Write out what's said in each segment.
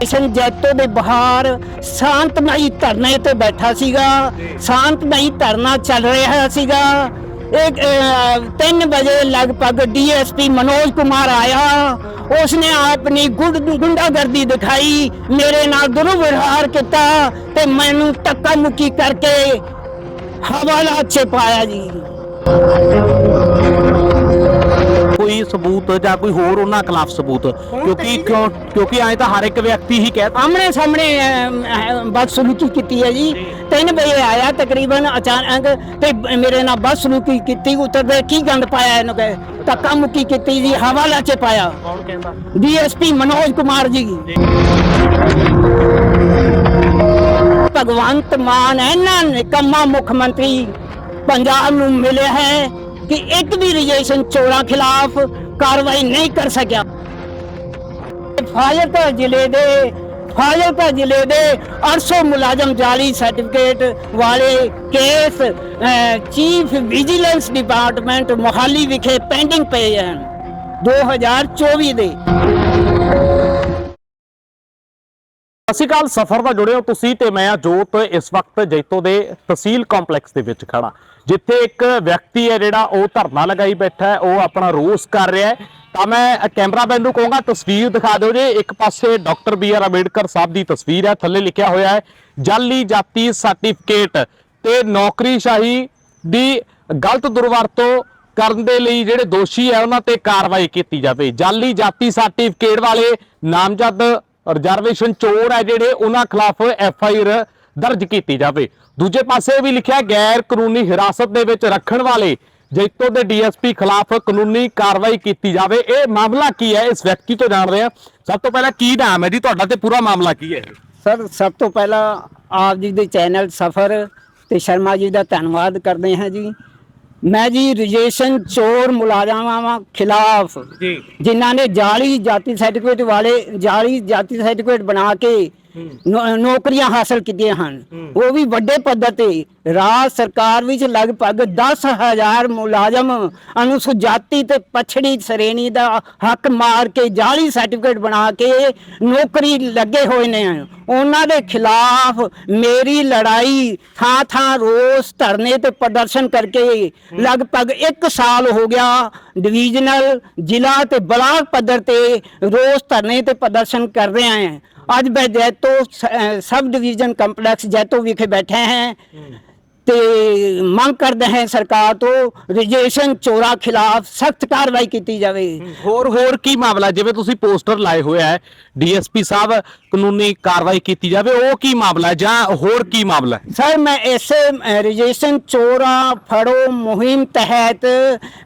Station Jaito ਦੇ ਬਾਹਰ ਸ਼ਾਂਤਮਈ ਧਰਨੇ ਤੇ ਬੈਠਾ ਸੀਗਾ। ਸ਼ਾਂਤਮਈ ਧਰਨਾ ਚੱਲ ਰਿਹਾ ਸੀਗਾ। ਇੱਕ 3 ਵਜੇ ਲਗਭਗ ਡੀਐਸਪੀ ਮਨੋਜ ਕੁਮਾਰ ਆਇਆ। ਉਸਨੇ ਆਪਣੀ ਗੁੰਡ, ਗੁੰਡਾਗਰਦੀ ਦਿਖਾਈ। ਮੇਰੇ ਨਾਲ ਦੁਰਵਿਵਹਾਰ ਕੀਤਾ ਤੇ ਮੈਨੂੰ ਟੱਕਾ ਮੁੱਕੀ ਕਰਕੇ ਹਵਾਲਾ 'ਚ ਪਾਇਆ ਜੀ। ਕੋਈ ਸਬੂਤ ਜਾਂ ਕੋਈ ਹੋਰ ਉਹਨਾਂ ਖਿਲਾਫ ਸਬੂਤ? ਕਿਉਂਕਿ ਕਿਉਂ ਕਿਉਂਕਿ ਐਂ ਤਾਂ ਹਰ ਇੱਕ ਵਿਅਕਤੀ ਹੀ ਕਹਿ ਆਮਣੇ ਸਾਹਮਣੇ ਅਮ, ਅਹ, ਬਦਸਲੂਕੀ ਕੀਤੀ ਹੈ ਜੀ। 3 ਵਜੇ ਆਇਆ ਤਕਰੀਬਨ ਅਚਾਨਕ ਤੇ ਮੇਰੇ ਨਾਲ ਬਦਸਲੂਕੀ ਕੀਤੀ ਉਤਰਦੇ ਕੀ ਗੰਦ ਪਾਇਆ ਇਹਨੂੰ ਕਹੇ ਧੱਕਾ ਮੁੱਕੀ ਕੀਤੀ ਜੀ ਹਵਾਲਾ 'ਚ ਪਾਇਆ। ਕੌਣ ਕਹਿੰਦਾ? ਡੀਐਸਪੀ ਮਨੋਜ ਕੁਮਾਰ ਜੀ। ਭਗਵੰਤ ਮਾਨ ਇਹਨਾਂ ਨਿਕੰਮਾ ਮੁੱਖ ਮੰਤਰੀ ਪੰਜਾਬ ਨੂੰ ਮਿਲਿਆ ਹੈ। ਕਿ ਇੱਕ ਵੀ ਰਜਿਸਟ੍ਰੇਸ਼ਨ ਚੋਰਾਂ ਖਿਲਾਫ ਕਾਰਵਾਈ ਨਹੀਂ ਕਰ ਸਕਿਆ। ਫਾਜ਼ਿਲਕਾ ਜ਼ਿਲ੍ਹੇ ਦੇ, ਫਾਜ਼ਿਲਕਾ ਜ਼ਿਲ੍ਹੇ ਦੇ 800 ਮੁਲਾਜ਼ਮ ਜਾਲੀ ਸਰਟੀਫਿਕੇਟ ਵਾਲੇ case chief vigilance department Mohali ਵਿਖੇ ਪੈਂਡਿੰਗ ਪਏ ਹਨ। 2024 ਦੇ। ਸਤਿ ਸ਼੍ਰੀ ਅਕਾਲ, ਸਫਰ ਦਾ ਹੋ ਤੁਸੀਂ ਤੇ ਮੈਂ ਆ ਜੋਤ। ਇਸ ਵਕਤ ਜੈਤੋ ਦੇ ਤਹਿਸੀਲ ਕੰਪਲੈਕਸ ਦੇ ਵਿੱਚ ਖੜਾ ਜਿੱਥੇ ਇੱਕ ਵਿਅਕਤੀ ਹੈ ਜਿਹੜਾ ਉਹ ਧਰਨਾ ਲਗਾਈ ਬੈਠਾ ਹੈ, ਉਹ ਆਪਣਾ ਰੋਸ ਕਰ ਰਿਹਾ ਹੈ। ਤਾਂ ਮੈਂ ਕੈਮਰਾਮੈਨ ਨੂੰ ਕਹੂੰਗਾ, ਤਸਵੀਰ ਦਿਖਾ ਦਿਓ ਜੇ। ਇੱਕ ਪਾਸੇ ਡਾਕਟਰ ਬੀ ਆਰ ਅੰਬੇਡਕਰ ਸਾਹਿਬ ਦੀ ਤਸਵੀਰ ਹੈ, ਥੱਲੇ ਲਿਖਿਆ ਹੋਇਆ ਹੈ ਜਾਲੀ ਜਾਤੀ ਸਰਟੀਫਿਕੇਟ ਤੇ ਨੌਕਰੀਸ਼ਾਹੀ ਦੀ ਗਲਤ ਦੁਰਵਰਤੋਂ ਕਰਨ ਦੇ ਲਈ ਜਿਹੜੇ ਦੋਸ਼ੀ ਹੈ, ਉਹਨਾਂ ਤੇ ਕਾਰਵਾਈ ਕੀਤੀ ਜਾਵੇ। ਜਾਲੀ ਜਾਤੀ ਸਰਟੀਫਿਕੇਟ ਵਾਲੇ ਨਾਮਜ਼ਦ ਰਿਜ਼ਰਵੇਸ਼ਨ ਚੋਰ ਹੈ ਜਿਹੜੇ ਉਹਨਾਂ ਖਿਲਾਫ ਐਫ ਆਈ ਆਰ ਦਰਜ ਕੀਤੀ ਜਾਵੇ। ਦੂਜੇ ਪਾਸੇ ਵੀ ਲਿਖਿਆ ਗੈਰ ਕਾਨੂੰਨੀ ਹਿਰਾਸਤ ਦੇ ਵਿੱਚ ਰੱਖਣ ਵਾਲੇ ਜੈਤੋ ਦੇ ਡੀਐਸਪੀ ਖਿਲਾਫ ਕਾਨੂੰਨੀ ਕਾਰਵਾਈ ਕੀਤੀ ਜਾਵੇ। ਇਹ ਮਾਮਲਾ ਕੀ ਹੈ? ਇਸ ਵਿਅਕਤੀ ਤੋਂ ਜਾਣਦੇ ਹਾਂ। ਸਭ ਤੋਂ ਪਹਿਲਾਂ ਕੀ ਨਾਮ ਹੈ ਜੀ? ਤੁਹਾਡਾ ਤੇ ਪੂਰਾ ਮਾਮਲਾ ਕੀ ਹੈ? ਸਰ ਸਭ ਤੋਂ ਪਹਿਲਾਂ ਆਪ ਜੀ ਦੇ ਚੈਨਲ ਸਫਰ ਤੇ ਸ਼ਰਮਾ ਜੀ ਦਾ ਧੰਨਵਾਦ ਕਰਦੇ ਹਾਂ ਜੀ। ਮੈਂ ਜੀ ਰਜੇਸ਼ਨ ਚੋਰ ਮੁਲਾਜ਼ਮਾਂ ਖਿਲਾਫ ਜੀ। ਜਿਨ੍ਹਾਂ ਨੇ ਜਾਲੀ ਜਾਤੀ ਸਰਟੀਫਿਕੇਟ ਵਾਲੇ ਜਾਲੀ ਜਾਤੀ ਸਰਟੀਫਿਕੇਟ ਬਣਾ ਕੇ ਨੌ- ਨੌਕਰੀਆਂ ਹਾਸਲ ਕੀਤੀਆਂ ਹਨ। ਉਹ ਵੀ ਵੱਡੇ ਪੱਧਰ ਤੇ ਰਾਜ ਸਰਕਾਰ ਵਿੱਚ ਲਗਭਗ 10000 ਮੁਲਾਜ਼ਮ ਅਨੁਸੂਚਿਤ ਜਾਤੀ ਤੇ ਪਛੜੀ ਸ਼੍ਰੇਣੀ ਦਾ ਹੱਕ ਮਾਰ ਕੇ ਜਾਲੀ ਸਰਟੀਫਿਕੇਟ ਬਣਾ ਕੇ ਨੌਕਰੀ ਲੱਗੇ ਹੋਏ ਨੇ। ਉਹਨਾਂ ਦੇ ਖਿਲਾਫ ਮੇਰੀ ਲੜਾਈ ਥਾਂ ਥਾਂ ਰੋਸ ਧਰਨੇ ਤੇ ਪ੍ਰਦਰਸ਼ਨ ਕਰਕੇ ਲਗਭਗ 1 ਸਾਲ ਹੋ ਗਿਆ ਡਿਵੀਜ਼ਨਲ ਜ਼ਿਲ੍ਹਾ ਤੇ ਬਲਾਕ ਪੱਧਰ ਤੇ ਰੋਸ ਧਰਨੇ ਤੇ ਪ੍ਰਦਰਸ਼ਨ ਕਰ ਰਹੇ ਹਾਂ। ਅੱਜ ਮੈਂ Jaito sub division complex Jaito ਵਿਖੇ ਬੈਠੇ हैं ਤੇ ਮੰਗ ਕਰਦੇ ਹਾਂ ਸਰਕਾਰ ਤੋਂ ਰਜਿਸਟ੍ਰੇਸ਼ਨ ਚੋਰਾਂ ਖਿਲਾਫ ਸਖਤ ਕਾਰਵਾਈ ਕੀਤੀ ਜਾਵੇ। ਹੋਰ ਹੋਰ ਕੀ ਮਾਮਲਾ? ਜਿਵੇਂ ਤੁਸੀਂ ਪੋਸਟਰ ਲਾਏ ਹੋਇਆ ਹੈ ਡੀਐਸਪੀ ਸਾਹਿਬ ਕਾਨੂੰਨੀ ਕਾਰਵਾਈ ਕੀਤੀ ਜਾਵੇ ਉਹ ਕੀ ਮਾਮਲਾ ਹੈ? ਜਾਂ ਹੋਰ ਕੀ ਮਾਮਲਾ ਹੈ? ਸਰ ਮੈਂ ਇਸੇ ਰਜਿਸਟ੍ਰੇਸ਼ਨ ਚੋਰਾਂ ਫੜੋ ਮੁਹਿੰਮ ਤਹਿਤ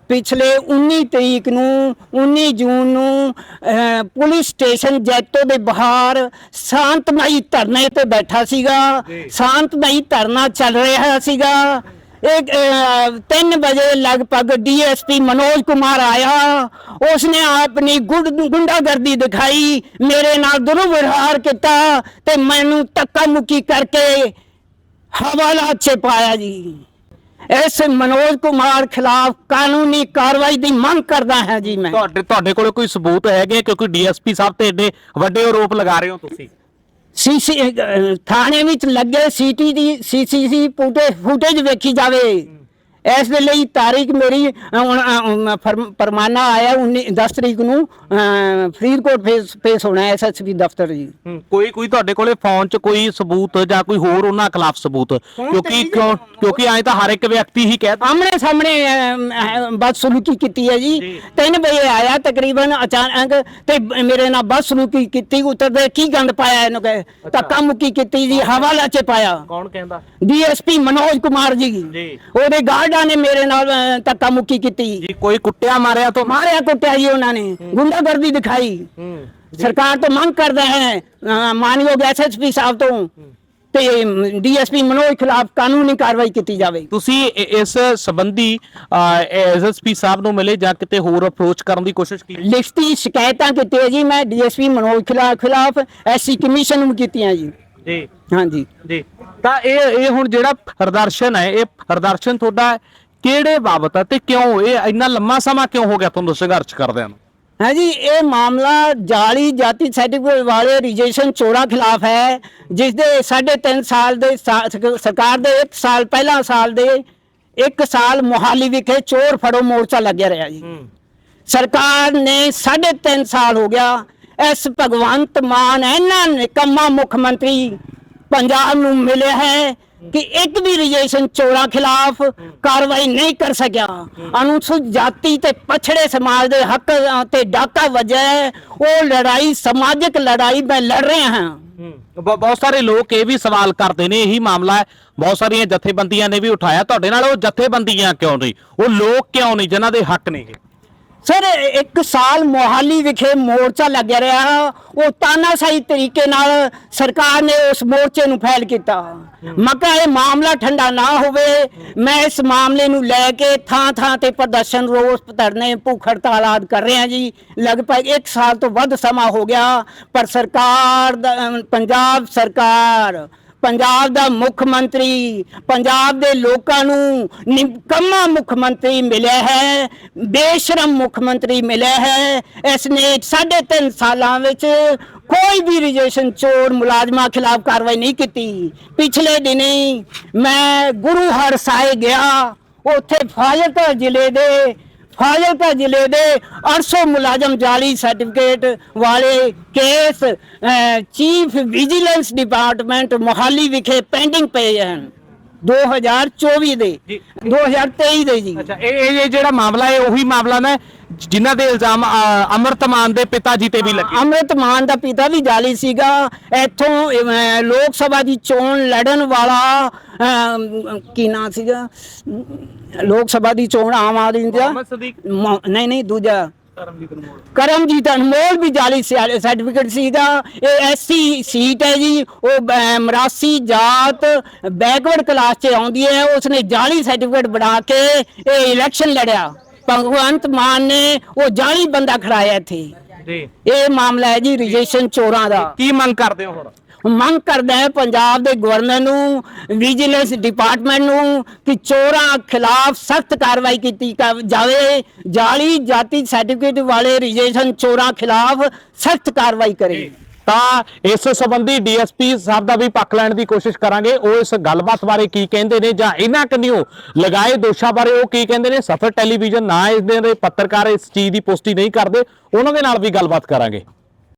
ਪਿਛਲੇ 19 ਤਰੀਕ ਨੂੰ 19 ਜੂਨ ਨੂੰ ਪੁਲਿਸ ਸਟੇਸ਼ਨ ਜੈਤੋ ਦੇ ਬਾਹਰ ਸ਼ਾਂਤਮਈ ਧਰਨੇ ਤੇ ਬੈਠਾ ਸੀਗਾ। ਸ਼ਾਂਤਮਈ ਧਰਨਾ ਚੱਲ ਰਿਹਾ ਸੀਗਾ। ਇੱਕ 3 ਵਜੇ ਲਗਭਗ ਡੀਐਸਪੀ ਮਨੋਜ ਕੁਮਾਰ ਆਇਆ। ਉਸਨੇ ਆਪਣੀ ਗੁੰਡ ਗੁੰਡਾਗਰਦੀ ਦਿਖਾਈ ਮੇਰੇ ਨਾਲ ਦੁਰਵਿਵਹਾਰ ਕੀਤਾ ਤੇ ਮੈਨੂੰ ਧੱਕਾ ਮੁੱਕੀ ਕਰਕੇ ਹਵਾਲਾ 'ਚ ਪਾਇਆ ਜੀ। ਇਸ ਮਨੋਜ ਕੁਮਾਰ ਖਿਲਾਫ ਕਾਨੂੰਨੀ ਕਾਰਵਾਈ ਦੀ ਮੰਗ ਕਰਦਾ ਹਾਂ ਜੀ ਮੈਂ। ਤੁਹਾਡੇ ਤੁਹਾਡੇ ਕੋਲ ਕੋਈ ਸਬੂਤ ਹੈਗੇ ਕਿਉਂਕਿ ਡੀਐਸਪੀ ਸਾਹਿਬ ਤੇ ਏਡੇ ਵੱਡੇ ਆਰੋਪ ਲਗਾ ਰਹੇ ਹੋ ਤੁਸੀਂ? ਸੀਸੀ ਥਾਣੇ ਵਿੱਚ ਲੱਗੇ ਸੀਟੀ ਦੀ ਸੀਸੀਸੀ ਫੁਟੇਜ ਵੇਖੀ ਜਾਵੇ। ਇਸ ਦੇ ਲਈ ਤਾਰੀਖ ਮੇਰੀ ਫਰਮਾਨਾ ਆਇਆ 19 10 ਤਰੀਕ ਨੂੰ ਫਰੀਦਕੋਟ ਫੇਸ ਪੇਸ਼ ਹੋਣਾ ਐਸਐਸਪੀ ਦਫ਼ਤਰ ਜੀ। ਕੋਈ ਕੋਈ ਤੁਹਾਡੇ ਕੋਲੇ ਫੋਨ 'ਚ ਕੋਈ ਸਬੂਤ ਜਾਂ ਕੋਈ ਹੋਰ ਉਹਨਾਂ ਖਿਲਾਫ ਸਬੂਤ? ਕਿਉਂਕਿ ਕਿਉਂ ਕਿਉਂਕਿ ਐਂ ਤਾਂ ਹਰ ਇੱਕ ਵਿਅਕਤੀ ਹੀ ਕਹਿ ਆਮਣੇ ਸਾਹਮਣੇ ਬਦਸਲੂਕੀ ਕੀਤੀ ਹੈ ਜੀ। 3 ਵਜੇ ਆਇਆ ਤਕਰੀਬਨ ਅਚਾਨਕ ਤੇ ਮੇਰੇ ਨਾਲ ਬਦਸਲੂਕੀ ਕੀਤੀ ਉਤਰਦੇ ਕੀ ਗੰਦ ਪਾਇਆ ਇਹਨੂੰ ਕਹੇ ਧੱਕਾ ਮੁੱਕੀ ਕੀਤੀ ਜੀ ਹਵਾਲਾ 'ਚ ਪਾਇਆ। ਕੌਣ ਕਹਿੰਦਾ? ਡੀਐਸਪੀ ਮਨੋਜ ਕੁਮਾਰ ਜੀ। ਜੀ। ਉਹਦੇ ਗਾਰਡਾਂ ਨੇ ਮੇਰੇ ਨਾਲ ਧੱਕਾ ਮੁੱਕੀ ਕੀਤੀ। ਜੀ ਕੋਈ ਕੁੱਟਿਆ ਮਾਰਿਆ ਤੋਂ? ਮਾਰਿਆ ਕੁੱਟਿਆ ਜੀ ਉਹਨਾਂ ਨੇ। ਗੁੰਡਾਗਰਦੀ ਦਿਖਾਈ। ਸਰਕਾਰ ਤੋਂ ਮੰਗ ਕਰਦਾ ਹੈ ਮਾਨਯੋਗ ਐਸਐਸਪੀ ਸਾਹਿਬ ਤੋਂ ਤੇ ਡੀਐਸਪੀ ਮਨੋਜ ਖਿਲਾਫ ਕਾਨੂੰਨੀ ਕਾਰਵਾਈ ਕੀਤੀ ਜਾਵੇ। ਤੁਸੀਂ ਇਸ ਸੰਬੰਧੀ ਐਸਐਸਪੀ ਸਾਹਿਬ ਨੂੰ ਮਿਲੇ ਜਾਂ ਕਿਤੇ ਹੋਰ ਅਪਰੋਚ ਕਰਨ ਦੀ ਕੋਸ਼ਿਸ਼ ਕੀਤੀ? ਲਿਖਤੀ ਸ਼ਿਕਾਇਤਾਂ ਕੀਤੀਆਂ ਜੀ ਮੈਂ ਡੀਐਸਪੀ ਮਨੋਜ ਖਿਲਾਫ ਖਿਲਾਫ ਐਸਸੀ ਕਮਿਸ਼ਨ ਨੂੰ ਕੀਤੀਆਂ ਜੀ। ਜੀ। ਹਾਂਜੀ। ਜੀ। ਤਾਂ ਇਹ ਇਹ ਹੁਣ ਜਿਹੜਾ ਪ੍ਰਦਰਸ਼ਨ ਹੈ ਇਹ ਪ੍ਰਦਰਸ਼ਨ ਤੁਹਾਡਾ ਕਿਹੜੇ ਬਾਬਤ ਹੈ ਤੇ ਕਿਉਂ? ਇਹ ਇੰਨਾ ਲੰਮਾ ਸਮਾਂ ਕਿਉਂ ਹੋ ਗਿਆ ਤੁਹਾਨੂੰ ਸੰਘਰਸ਼ ਕਰਦਿਆਂ ਨੂੰ? ਹੈ ਜੀ ਇਹ ਮਾਮਲਾ ਜਾਲੀ ਜਾਤੀ ਸਰਟੀਫਿਕੇਟ ਵਾਲੇ ਰਜਿਸਟ੍ਰੇਸ਼ਨ ਚੋਰਾਂ ਖਿਲਾਫ ਹੈ ਜਿਸ ਦੇ 3.5 ਸਾਲ ਦੇ ਸਰਕਾਰ ਦੇ 1 ਸਾਲ ਪਹਿਲਾ ਸਾਲ ਦੇ 1 ਸਾਲ ਮੁਹਾਲੀ ਵਿਖੇ ਚੋਰ ਫੜੋ ਮੋਰਚਾ ਲੱਗਿਆ ਰਿਹਾ ਜੀ। ਸਰਕਾਰ ਨੇ 3.5 ਸਾਲ ਹੋ ਗਿਆ ਇਸ ਭਗਵੰਤ ਮਾਨ ਇਹਨਾਂ ਨਿਕੰਮਾ ਮੁੱਖ ਮੰਤਰੀ ਪੰਜਾਬ ਨੂੰ ਮਿਲਿਆ ਹੈ ਕਿ ਇੱਕ ਵੀ ਰਜਿਸਟ੍ਰੇਸ਼ਨ ਚੋਰਾਂ ਖਿਲਾਫ ਕਾਰਵਾਈ ਨਹੀਂ ਕਰ ਸਕਿਆ। ਅਨੁਸੂਚਿਤ ਜਾਤੀ ਤੇ ਪਛੜੇ ਸਮਾਜ ਦੇ ਹੱਕ ਤੇ ਡਾਕਾ ਵਜਿਆ ਹੈ। ਉਹ ਲੜਾਈ, ਸਮਾਜਿਕ ਲੜਾਈ ਮੈਂ ਲੜ ਰਹੇ ਹਾਂ। ਬਹੁਤ ਸਾਰੇ ਲੋਕ ਇਹ ਵੀ ਸਵਾਲ ਕਰਦੇ ਨੇ, ਇਹੀ ਮਾਮਲਾ ਹੈ। ਬਹੁਤ ਸਾਰੀਆਂ ਜਥੇਬੰਦੀਆਂ ਨੇ ਵੀ ਉਠਾਇਆ। ਤੁਹਾਡੇ ਨਾਲ ਉਹ ਜਥੇਬੰਦੀਆਂ ਕਿਉਂ ਨਹੀਂ? ਉਹ ਲੋਕ ਕਿਉਂ ਨਹੀਂ? ਜਿਨ੍ਹਾਂ ਦੇ ਹੱਕ ਨੇ ਸਰ ਇੱਕ ਸਾਲ ਮੋਹਾਲੀ ਵਿਖੇ ਮੋਰਚਾ ਲੱਗਿਆ ਰਿਹਾ। ਉਹ ਤਾਨਾਸ਼ਾਹੀ ਤਰੀਕੇ ਨਾਲ ਸਰਕਾਰ ਨੇ ਉਸ ਮੋਰਚੇ ਨੂੰ ਫੈਲ ਕੀਤਾ। ਮੈਂ ਕਿਹਾ, ਇਹ ਮਾਮਲਾ ਠੰਡਾ ਨਾ ਹੋਵੇ। ਮੈਂ ਇਸ ਮਾਮਲੇ ਨੂੰ ਲੈ ਕੇ ਥਾਂ ਥਾਂ ਤੇ ਪ੍ਰਦਰਸ਼ਨ ਰੋਸ ਧਰਨੇ, ਭੁੱਖ ਹੜਤਾਲ ਆਦਿ ਕਰ ਰਹੇ ਹਾਂ ਜੀ। ਲਗਭਗ 1 ਸਾਲ ਤੋਂ ਵੱਧ ਸਮਾਂ ਹੋ ਗਿਆ, ਪਰ ਸਰਕਾਰ ਦਾ ਪੰਜਾਬ ਸਰਕਾਰ ਪੰਜਾਬ ਦਾ ਮੁੱਖ ਮੰਤਰੀ, ਪੰਜਾਬ ਦੇ ਲੋਕਾਂ ਨੂੰ ਨਿਕੰਮਾ ਮੁੱਖ ਮੰਤਰੀ ਮਿਲਿਆ ਹੈ, ਬੇਸ਼ਰਮ ਮੁੱਖ ਮੰਤਰੀ ਮਿਲਿਆ ਹੈ। ਇਸ ਨੇ ਸਾਢੇ ਤਿੰਨ ਸਾਲਾਂ ਵਿੱਚ ਕੋਈ ਵੀ ਰਜਿਸਟ੍ਰੇਸ਼ਨ ਚੋਰ ਮੁਲਾਜ਼ਮਾਂ ਖਿਲਾਫ ਕਾਰਵਾਈ ਨਹੀਂ ਕੀਤੀ। ਪਿਛਲੇ ਦਿਨੀ ਮੈਂ ਗੁਰੂ ਹਰ ਸਾਹਿਬ ਗਿਆ, ਉੱਥੇ ਫਾਜ਼ਿਲਕਾ ਜ਼ਿਲ੍ਹੇ ਦੇ ਫਾਜ਼ਿਲਕਾ ਜ਼ਿਲ੍ਹੇ ਦੇ। 800 ਮੁਲਾਜ਼ਮ ਜਾਲੀ ਸਰਟੀਫਿਕੇਟ ਵਾਲੇ case chief vigilance department Mohali ਵਿਖੇ ਪੈਂਡਿੰਗ ਪਏ ਹਨ। 2024 ਦੇ। ਜੀ। 2023 ਦੇ ਜੀ। ਅੱਛਾ ਇਹ ਇਹ ਜਿਹੜਾ ਮਾਮਲਾ ਹੈ ਉਹੀ ਮਾਮਲਾ ਨਾ ਜਿਨ੍ਹਾਂ ਦੇ ਇਲਜ਼ਾਮ ਅਮਰਤਮਾਨ ਦੇ ਪਿਤਾ ਜੀ ਤੇ ਵੀ ਲੱਗੇ। ਅੰਮ੍ਰਿਤ ਮਾਨ ਦਾ ਪਿਤਾ ਵੀ ਜਾਲੀ ਸੀਗਾ। ਇੱਥੋਂ ਲੋਕ ਸਭਾ ਦੀ ਚੋਣ ਲੜਨ ਵਾਲਾ ਕੀ ਨਾਂ ਸੀਗਾ? ਲੋਕ ਸਭਾ ਦੀ ਚੋਣ ਆਮ ਆਦਮੀ ਦਾ ਮ- ਨਹੀਂ ਨਹੀਂ ਦੂਜਾ। ਕਰਮਜੀਤ ਅਨਮੋਲ। ਕਰਮਜੀਤ ਅਨਮੋਲ ਵੀ ਜਾਲੀ ਸਰਟੀਫਿਕੇਟ ਸੀਗਾ। ਇਹ ਐਸਸੀ ਸੀਟ ਹੈ ਜੀ। ਉਹ ਮਰਾਸੀ ਜਾਤ ਬੈਕਵਰਡ ਕਲਾਸ 'ਚ ਆਉਂਦੀ ਹੈ। ਉਸਨੇ ਜਾਲੀ ਸਰਟੀਫਿਕੇਟ ਬਣਾ ਕੇ ਇਹ ਇਲੈਕਸ਼ਨ ਲੜਿਆ। ਭਗਵੰਤ ਮਾਨ ਨੇ ਉਹ ਜਾਲੀ ਬੰਦਾ ਖੜਾਇਆ ਇੱਥੇ। ਜੀ। ਇਹ ਮਾਮਲਾ ਹੈ ਜੀ ਰਜਿਸਟ੍ਰੇਸ਼ਨ ਚੋਰਾਂ ਦਾ। ਕੀ ਮੰਗ ਕਰਦੇ ਹੋ ਹੁਣ? ਮੰਗ ਕਰਦਾ ਹੈ ਪੰਜਾਬ ਦੇ ਗਵਰਨਰ ਨੂੰ ਵਿਜੀਲੈਂਸ ਡਿਪਾਰਟਮੈਂਟ ਨੂੰ ਕਿ ਚੋਰਾਂ ਖਿਲਾਫ ਸਖਤ ਕਾਰਵਾਈ ਕੀਤੀ ਜਾਵੇ। ਜਾਲੀ ਜਾਤੀ ਸਰਟੀਫਿਕੇਟ ਵਾਲੇ ਰਜਿਸਟ੍ਰੇਸ਼ਨ ਚੋਰਾਂ ਖਿਲਾਫ ਸਖਤ ਕਾਰਵਾਈ ਕਰੇ। ਤਾਂ ਇਸ ਸੰਬੰਧੀ ਡੀਐਸਪੀ ਸਾਹਿਬ ਦਾ ਵੀ ਪੱਖ ਲੈਣ ਦੀ ਕੋਸ਼ਿਸ਼ ਕਰਾਂਗੇ। ਉਹ ਇਸ ਗੱਲਬਾਤ ਬਾਰੇ ਕੀ ਕਹਿੰਦੇ ਨੇ ਜਾਂ ਇਹਨਾਂ ਕੰਨਿਓ ਲਗਾਏ ਦੋਸ਼ਾਂ ਬਾਰੇ ਉਹ ਕੀ ਕਹਿੰਦੇ ਨੇ? ਸਫਰ ਟੈਲੀਵਿਜ਼ਨ ਨਾ ਇਸ ਦੇ ਪੱਤਰਕਾਰ ਇਸ ਚੀਜ਼ ਦੀ ਪੁਸ਼ਟੀ ਨਹੀਂ ਕਰਦੇ। ਉਹਨਾਂ ਦੇ ਨਾਲ ਵੀ ਗੱਲਬਾਤ ਕਰਾਂਗੇ।